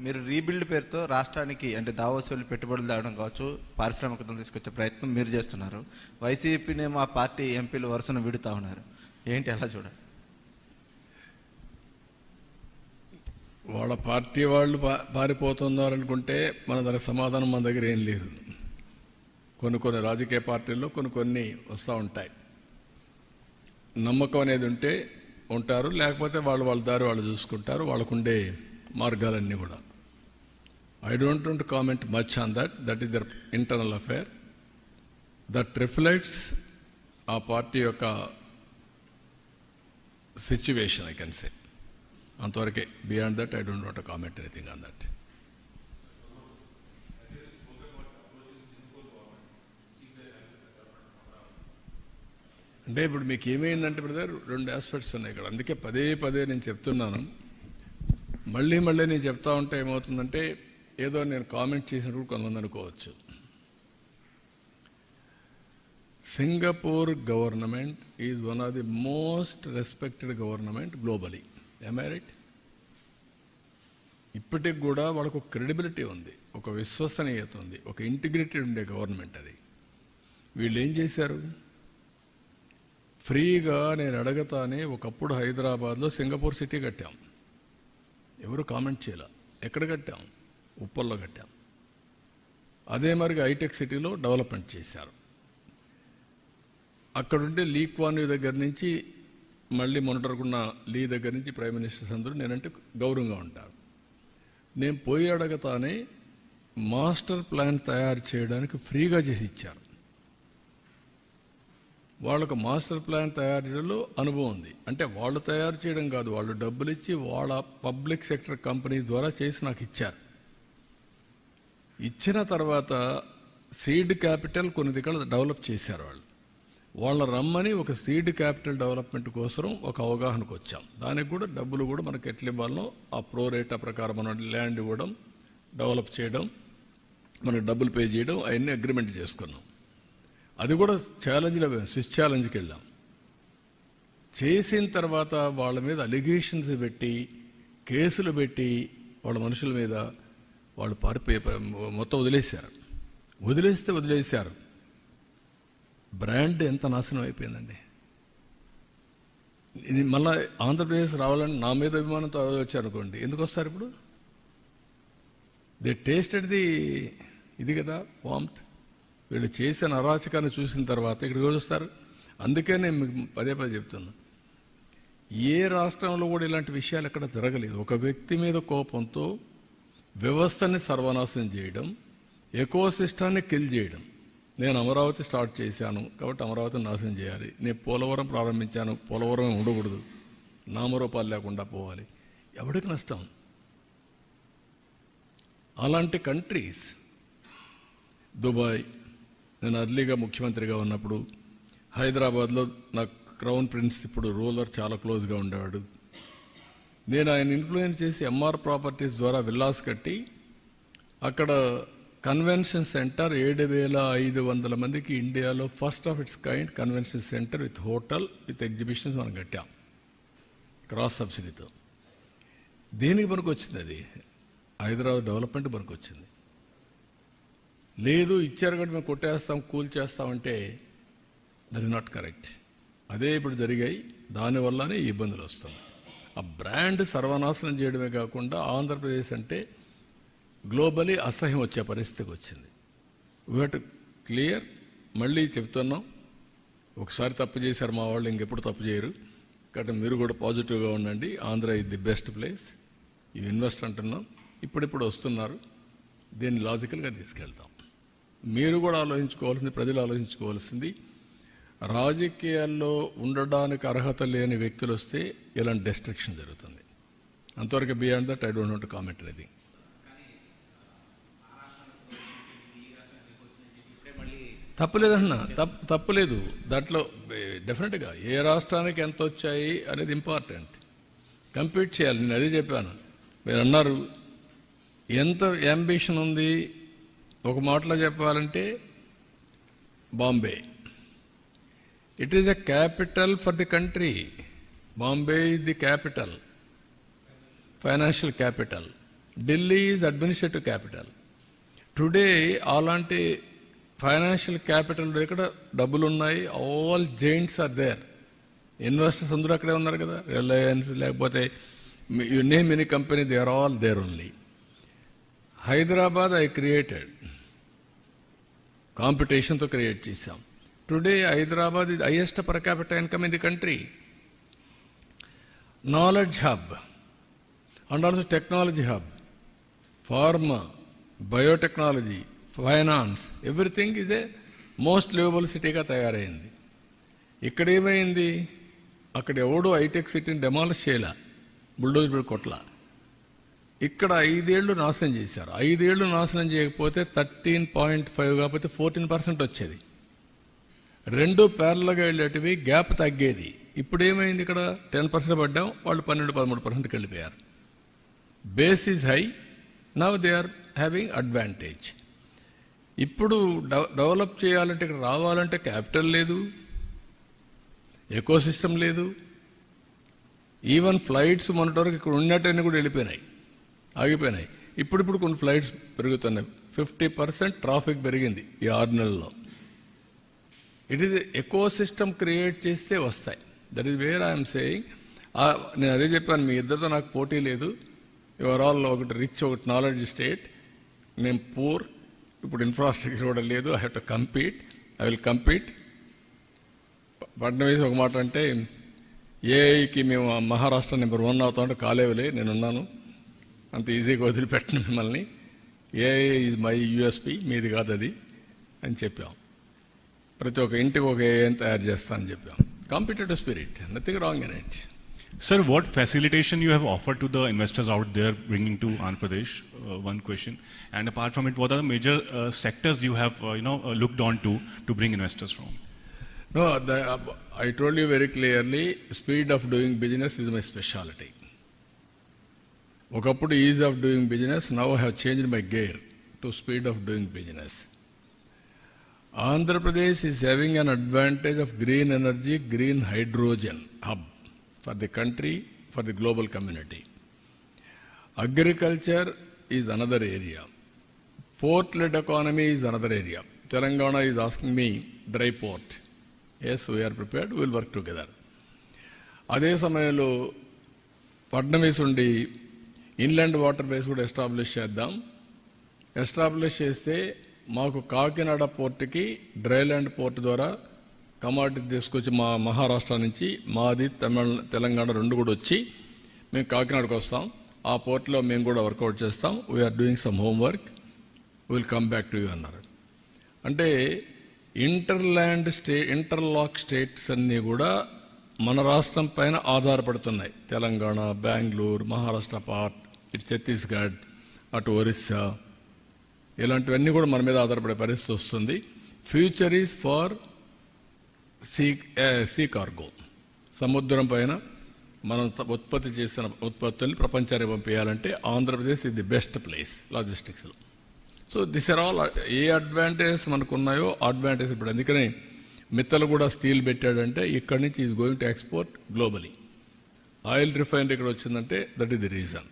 మీరు రీబిల్డ్ పేరుతో రాష్ట్రానికి అంటే దావోసులు పెట్టుబడులు తేవడం కావచ్చు పారిశ్రామికతను తీసుకొచ్చే ప్రయత్నం మీరు చేస్తున్నారు. వైసీపీనే మా పార్టీ ఎంపీలు వరుసను విడుతూ ఉన్నారు. ఏంటి అలా చూడాలి వాళ్ళ పార్టీ వాళ్ళు పా- పారిపోతున్నారనుకుంటే మన దానికి సమాధానం మన దగ్గర ఏం లేదు. కొన్ని కొన్ని రాజకీయ పార్టీల్లో కొన్ని కొన్ని వస్తూ ఉంటాయి. నమ్మకం అనేది ఉంటే ఉంటారు లేకపోతే వాళ్ళు వాళ్ళ దారి వాళ్ళు చూసుకుంటారు వాళ్ళకుండే మార్గాలన్నీ కూడా. I don't want comment much on that that is their internal affair that reflects ఆ పార్టీ యొక్క సిచ్యువేషన్ ఐ కెన్ సే అంతవరకే beyond that I don't want comment anything on that అంటే ఇప్పుడు మీకు ఏమైందంటే బ్రదర్ రెండు ఆస్పెక్ట్స్ ఉన్నాయి ఇక్కడ. అందుకే పదే పదే నేను చెప్తున్నాను. మళ్ళీ మళ్ళీ నేను చెప్తా ఉంటే ఏమవుతుందంటే ఏదో నేను కామెంట్ చేసినప్పుడు కొంతమంది అనుకోవచ్చు. Singapore government is one of the most respected government globally. I right ఇప్పటికి కూడా వాళ్ళకు ఒక క్రెడిబిలిటీ ఉంది ఒక విశ్వసనీయత ఉంది ఒక ఇంటిగ్రిటీ ఉండే గవర్నమెంట్ అది. వీళ్ళు ఏం చేశారు? ఫ్రీగా నేను అడగతానే ఒకప్పుడు హైదరాబాద్లో సింగపూర్ సిటీ కట్టాం. ఎవరు కామెంట్ చేయాల? ఎక్కడ కట్టాం? ఉప్పల్లో కట్టాం. అదే మరిగా హైటెక్ సిటీలో డెవలప్మెంట్ చేశారు. అక్కడుండే లీ క్వాన్యూ దగ్గర నుంచి మళ్ళీ మొన్నటరుకున్న లీ దగ్గర నుంచి ప్రైమ్ మినిస్టర్స్ అందరూ నేనంటే గౌరవంగా ఉంటారు. నేను పోయి అడగతానే మాస్టర్ ప్లాన్ తయారు చేయడానికి ఫ్రీగా చేసి ఇచ్చారు. వాళ్ళకు మాస్టర్ ప్లాన్ తయారు చేయడంలో అనుభవం ఉంది. అంటే వాళ్ళు తయారు చేయడం కాదు వాళ్ళు డబ్బులు ఇచ్చి వాళ్ళ పబ్లిక్ సెక్టర్ కంపెనీ ద్వారా చేసి నాకు ఇచ్చారు. ఇచ్చిన తర్వాత సీడ్ క్యాపిటల్ కొన్ని దగ్గర డెవలప్ చేశారు వాళ్ళు. వాళ్ళ రమ్మని ఒక సీడ్ క్యాపిటల్ డెవలప్మెంట్ కోసం ఒక అవగాహనకు వచ్చాం. దానికి కూడా డబ్బులు కూడా మనకి ఎట్లా ఇవ్వాలనో ఆ ప్రో రేటా ప్రకారం మనం ల్యాండ్ ఇవ్వడం డెవలప్ చేయడం మనకు డబ్బులు పే చేయడం అవన్నీ అగ్రిమెంట్ చేసుకున్నాం. అది కూడా ఛాలెంజ్లో స్విచ్ ఛాలెంజ్కి వెళ్ళాం. చేసిన తర్వాత వాళ్ళ మీద అలిగేషన్స్ పెట్టి కేసులు పెట్టి వాళ్ళ మనుషుల మీద వాళ్ళు పారిపోయే మొత్తం వదిలేశారు. వదిలేస్తే వదిలేశారు. బ్రాండ్ ఎంత నాశనం అయిపోయిందండి. ఇది మళ్ళా ఆంధ్రప్రదేశ్ రావాలని నా మీద అభిమానంతో వచ్చారు అనుకోండి. ఎందుకు వస్తారు ఇప్పుడు? దే టేస్టెడ్ ది ఇది కదా వామ్త్ వీళ్ళు చేసిన అరాచకాన్ని చూసిన తర్వాత ఇక్కడికి వస్తారు? అందుకే నేను మీకు పదే పదే చెప్తున్నా. ఏ రాష్ట్రంలో కూడా ఇలాంటి విషయాలు ఎక్కడ జరగలేదు. ఒక వ్యక్తి మీద కోపంతో వ్యవస్థని సర్వనాశనం చేయడం ఎకో సిస్టాన్ని కిల్ చేయడం. నేను అమరావతి స్టార్ట్ చేశాను కాబట్టి అమరావతిని నాశనం చేయాలి. నేను పోలవరం ప్రారంభించాను పోలవరం ఉండకూడదు. నామరూపాలు లేకుండా పోవాలి. ఎవడికి నష్టం? అలాంటి కంట్రీస్. దుబాయ్. నేను అర్లీగా ముఖ్యమంత్రిగా ఉన్నప్పుడు హైదరాబాద్లో నా క్రౌన్ ప్రిన్స్ ఇప్పుడు రూలర్ చాలా క్లోజ్గా ఉండేవాడు. నేను ఆయన ఇన్ఫ్లుయెన్స్ చేసి ఎంఆర్ ప్రాపర్టీస్ ద్వారా విల్లాస్ కట్టి అక్కడ కన్వెన్షన్ సెంటర్ ఏడు వేల ఐదు వందల మందికి ఇండియాలో first of it's kind convention centre with hotel with exhibitions మనం కట్టాం. క్రాస్ సబ్సిడీతో దేనికి మనకు వచ్చింది అది? హైదరాబాద్ డెవలప్మెంట్ మనకు వచ్చింది లేదు ఇచ్చారు కాబట్టి మేము కొట్టేస్తాం కూల్ చేస్తామంటే దట్ ఇస్ నాట్ కరెక్ట్ అదే ఇప్పుడు జరిగాయి దానివల్లనే ఇబ్బందులు వస్తున్నాయి. ఆ బ్రాండ్ సర్వనాశనం చేయడమే కాకుండా ఆంధ్రప్రదేశ్ అంటే గ్లోబలీ అసహ్యం వచ్చే పరిస్థితికి వచ్చింది. వీ క్లియర్ మళ్ళీ చెప్తున్నాం. ఒకసారి తప్పు చేశారు మా వాళ్ళు ఇంకెప్పుడు తప్పు చేయరు. కాబట్టి మీరు కూడా పాజిటివ్గా ఉండండి. Andhra is the best place ఇవి ఇన్వెస్ట్ అంటున్నాం. ఇప్పుడిప్పుడు వస్తున్నారు. దీన్ని లాజికల్గా తీసుకెళ్తాం. మీరు కూడా ఆలోచించుకోవాల్సింది ప్రజలు ఆలోచించుకోవాల్సింది రాజకీయాల్లో ఉండడానికి అర్హత లేని వ్యక్తులు వస్తే ఇలాంటి డెస్ట్రిక్షన్ జరుగుతుంది. అంతవరకు beyond that I don't want comment anything తప్పులేదన్న తప్పు తప్పులేదు. దాంట్లో డెఫినెట్గా ఏ రాష్ట్రానికి ఎంత వచ్చాయి అనేది ఇంపార్టెంట్ కంపీట్ చేయాలి నేను అదే చెప్పాను. మీరు అన్నారు ఎంత అంబిషన్ ఉంది? ఒక మాటలో చెప్పాలంటే Bombay. It is the capital for the country Bombay is the capital financial capital Delhi is administrative capital today అలాంటి ఫైనాన్షియల్ క్యాపిటల్ ఇక్కడ డబ్బులు ఉన్నాయి. All giants are there investors అందరూ అక్కడే ఉన్నారు కదా. రిలయన్స్ లేకపోతే you name any company they are all there only Hyderabad I created కాంపిటీషన్తో create చేశాం. టుడే హైదరాబాద్ ఇది highest per capital income in the country knowledge hub and also technology hub pharma biotechnology finance everything is a most livable సిటీగా తయారైంది. ఇక్కడ ఏమైంది? అక్కడ ఎవడు hitech సిటీని demolish చేయలే బుల్డోజ్ పెట్టి కొట్ల. ఇక్కడ ఐదేళ్ళు నాశనం చేశారు. ఐదేళ్ళు నాశనం చేయకపోతే థర్టీన్ పాయింట్ ఫైవ్ కాకపోతే ఫోర్టీన్ పర్సెంట్ వచ్చేది. రెండు పేర్లగా వెళ్ళేటివి గ్యాప్ తగ్గేది. ఇప్పుడు ఏమైంది ఇక్కడ? టెన్ పర్సెంట్ పడ్డాం వాళ్ళు పన్నెండు పదమూడు పర్సెంట్కి వెళ్ళిపోయారు. Base is high now they are having advantage. ఇప్పుడు డెవలప్ చేయాలంటే ఇక్కడ రావాలంటే క్యాపిటల్ లేదు ఎకోసిస్టమ్ లేదు. ఈవెన్ ఫ్లైట్స్ మొన్నటి వరకు ఇక్కడ ఉన్నట్టని కూడా వెళ్ళిపోయినాయి ఆగిపోయినాయి. ఇప్పుడు ఇప్పుడు కొన్ని ఫ్లైట్స్ పెరుగుతున్నాయి. ఫిఫ్టీ పర్సెంట్ ట్రాఫిక్ పెరిగింది ఈ ఆరు నెలల్లో. It is ecosystem create చేస్తే వస్తాయి. That is where I'm saying నేను అదే చెప్పాను మీ ఇద్దరితో నాకు పోటీ లేదు. యువర్ ఆల్ ఒకటి రిచ్ ఒకటి నాలెడ్జ్ స్టేట్ నేను పూర్ ఇప్పుడు ఇన్ఫ్రాస్ట్రక్చర్ కూడా లేదు. I have to compete I will compete పట్నం ఒక మాట అంటే ఏఐకి మేము మహారాష్ట్ర నెంబర్ వన్ అవుతా ఉంటే కాలేవులే నేనున్నాను. అంత ఈజీగా వదిలిపెట్టను మిమ్మల్ని. ఏఐ ఇది మై యూఎస్పి మీది కాదు అది అని చెప్పాం. ప్రతి ఒక్క ఇంటికి ఒక ఏఎం తయారు చేస్తా అని చెప్పాం competitive spirit nothing wrong Sir, what facilitation you have offered to the investors out there bringing to Andhra Pradesh? Uh, one question. And apart from it, what are the major uh, sectors you have uh, you know looked on to to bring investors from? No, I told you very clearly, speed of doing business is my specialty. Okappudu ease of doing business, now I have changed my gear to speed of doing business. Andhra Pradesh is having an advantage of green energy green hydrogen hub for the country for the global community agriculture is another area port led economy is another area. Telangana is asking me dry port. Yes, we are prepared, we will work అదే సమయంలో పడ్నమీస్ ఉండి inland water base కూడా establish చేద్దాం. Establish చేస్తే మాకు కాకినాడ పోర్టుకి dryland port ద్వారా కమాడిటీ తీసుకొచ్చి మా మహారాష్ట్ర నుంచి మాది తమిళ తెలంగాణ రెండు కూడా వచ్చి మేము కాకినాడకు వస్తాం. ఆ పోర్ట్లో మేము కూడా వర్కౌట్ చేస్తాం. We're doing some homework will come back to you అన్నారు. అంటే ఇంటర్లాండ్ స్టే ఇంటర్లాక్ స్టేట్స్ అన్నీ కూడా మన రాష్ట్రం పైన ఆధారపడుతున్నాయి. తెలంగాణ బెంగళూరు మహారాష్ట్ర పార్ట్ ఇటు ఛత్తీస్గఢ్ అటు ఒరిస్సా ఇలాంటివన్నీ కూడా మన మీద ఆధారపడే పరిస్థితి వస్తుంది. Future is for sea sea cargo సముద్రం పైన మనం ఉత్పత్తి చేసిన ఉత్పత్తుల్ని ప్రపంచానికి పంపించాలంటే ఆంధ్రప్రదేశ్ ఇది the best place లాజిస్టిక్స్లో so this are all a advantages మనకు ఉన్నాయో అడ్వాంటేజ్ ఇప్పుడు. అందుకనే మిత్తలు కూడా స్టీల్ పెట్టాడంటే ఇక్కడి నుంచి is going to export globally oil refinery ఇక్కడ వచ్చిందంటే దట్ ఈస్ ది రీజన్